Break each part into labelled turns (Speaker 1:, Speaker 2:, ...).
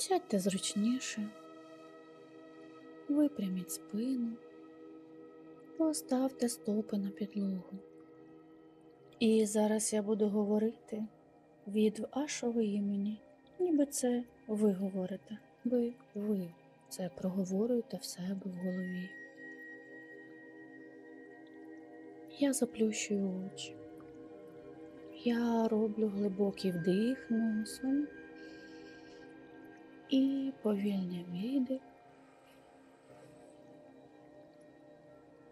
Speaker 1: Сядьте зручніше, випряміть спину, поставте стопи на підлогу. І зараз я буду говорити від вашого імені, ніби це ви говорите, би ви це проговорюєте в себе в голові. Я заплющую очі. Я роблю глибокий вдих носом і повільний видих,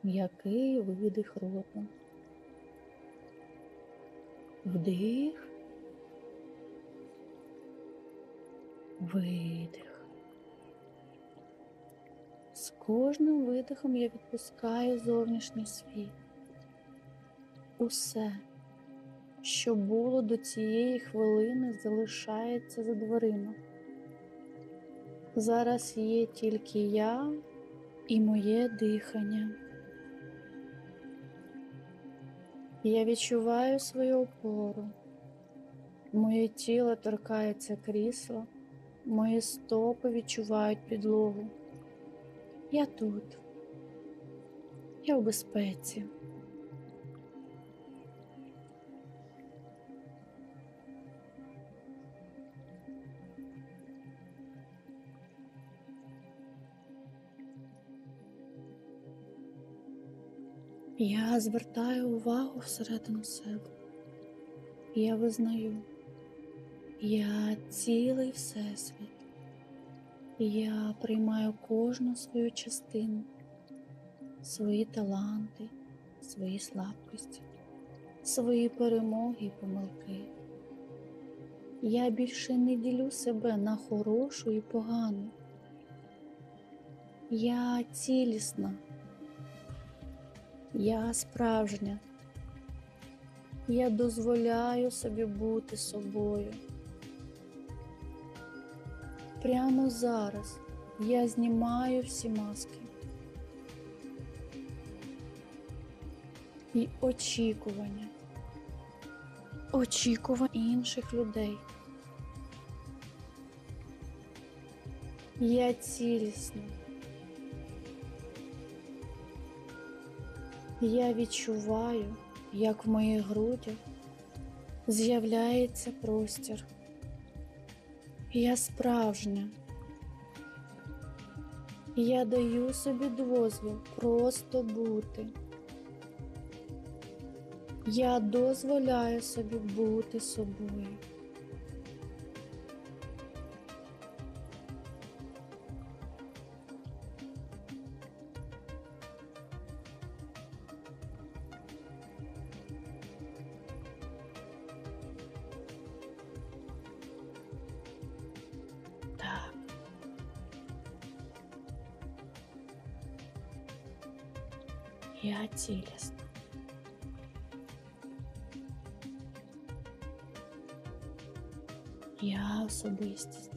Speaker 1: м'який видих ротом. Вдих, видих. З кожним видихом я відпускаю зовнішній світ. Усе, що було до цієї хвилини, залишається за дверима. Зараз є тільки я і моє дихання. Я відчуваю свою опору. Моє тіло торкається крісла, мої стопи відчувають підлогу. Я тут, я в безпеці. Я звертаю увагу всередину себе. Я визнаю, я цілий всесвіт. Я приймаю кожну свою частину, свої таланти, свої слабкості, свої перемоги і помилки. Я більше не ділю себе на хорошу і погану. Я цілісна. Я справжня. Я дозволяю собі бути собою. Прямо зараз я знімаю всі маски і очікування, очікування інших людей. Я цілісна. Я відчуваю, як в моїх грудях з'являється простір. Я справжня. Я даю собі дозвіл просто бути. Я дозволяю собі бути собою. Я цілісна. Я особистість.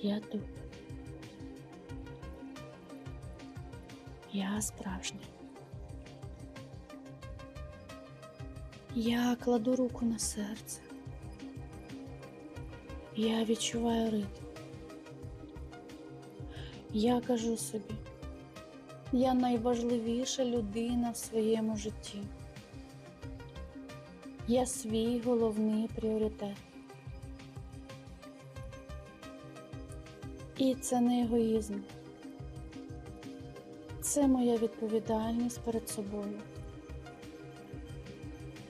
Speaker 1: Я тут. Я справжня. Я кладу руку на серце. Я відчуваю ритм. Я кажу собі, я найважливіша людина в своєму житті. Я свій головний пріоритет. І це не егоїзм. Це моя відповідальність перед собою.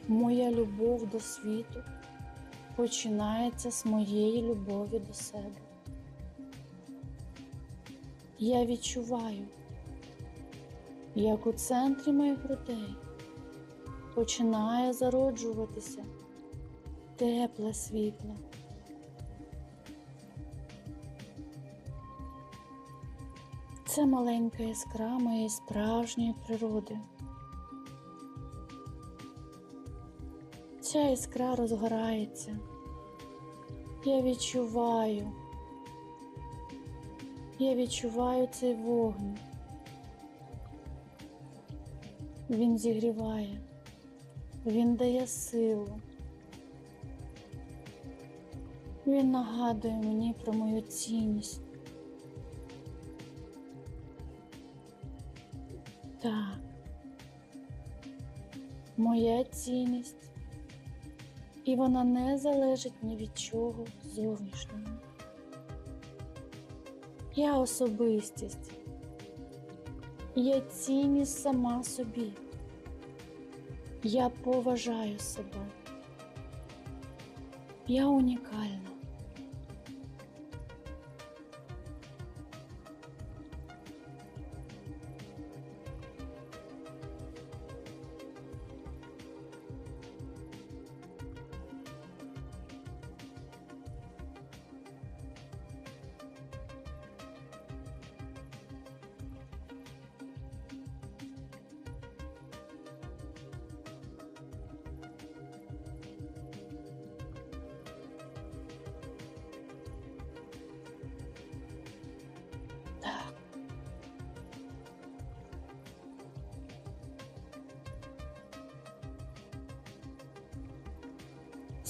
Speaker 1: Моя любов до світу починається з моєї любові до себе. Я відчуваю, як у центрі моїх грудей починає зароджуватися тепле світло. Це маленька іскра моєї справжньої природи. Ця іскра розгорається. Я відчуваю, я відчуваю цей вогонь. Він зігріває, він дає силу, Він нагадує мені про мою цінність. Так. Моя цінність. І вона не залежить ні від чого зовнішнього. Я особистість. Я цінність сама собі. Я поважаю себе. Я унікальна.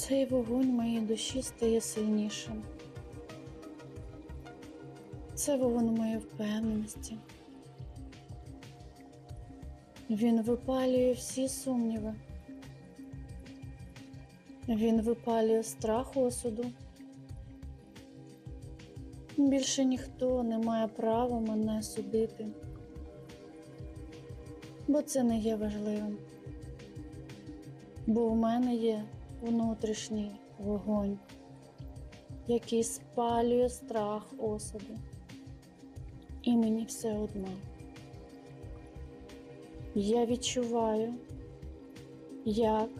Speaker 1: Цей вогонь моєї душі стає сильнішим. Це вогонь моєї впевненості. Він випалює всі сумніви. Він випалює страх осуду. Більше ніхто не має права мене судити, бо це не є важливим. Бо в мене є внутрішній вогонь, який спалює страх осуду. І мені все одно. Я відчуваю, як,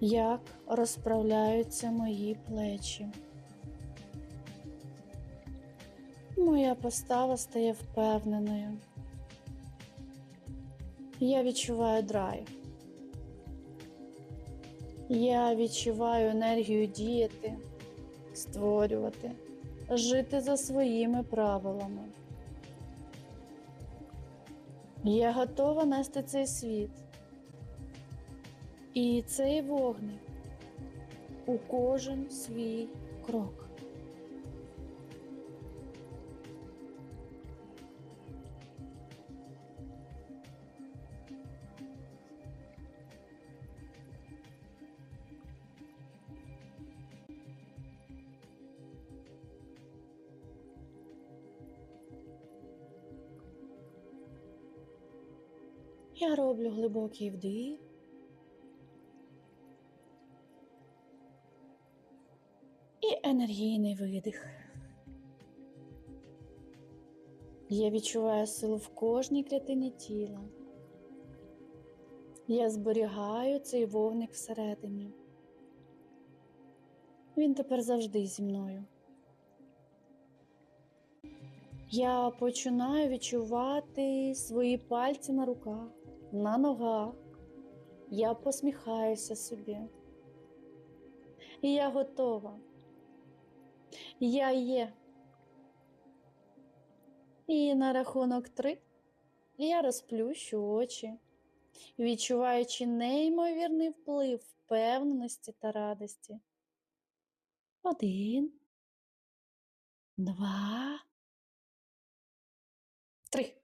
Speaker 1: як розправляються мої плечі. Моя постава стає впевненою. Я відчуваю драйв. Я відчуваю енергію діяти, створювати, жити за своїми правилами. Я готова нести цей світ. І цей вогник у кожен свій крок. Я роблю глибокий вдих. І енергійний видих. Я відчуваю силу в кожній клітині тіла. Я зберігаю цей вогник всередині. Він тепер завжди зі мною. Я починаю відчувати свої пальці на руках, на ногах. Я посміхаюся собі. І я готова. Я є. І на рахунок три я розплющу очі, відчуваючи неймовірний вплив впевненості та радості. Один, два, три.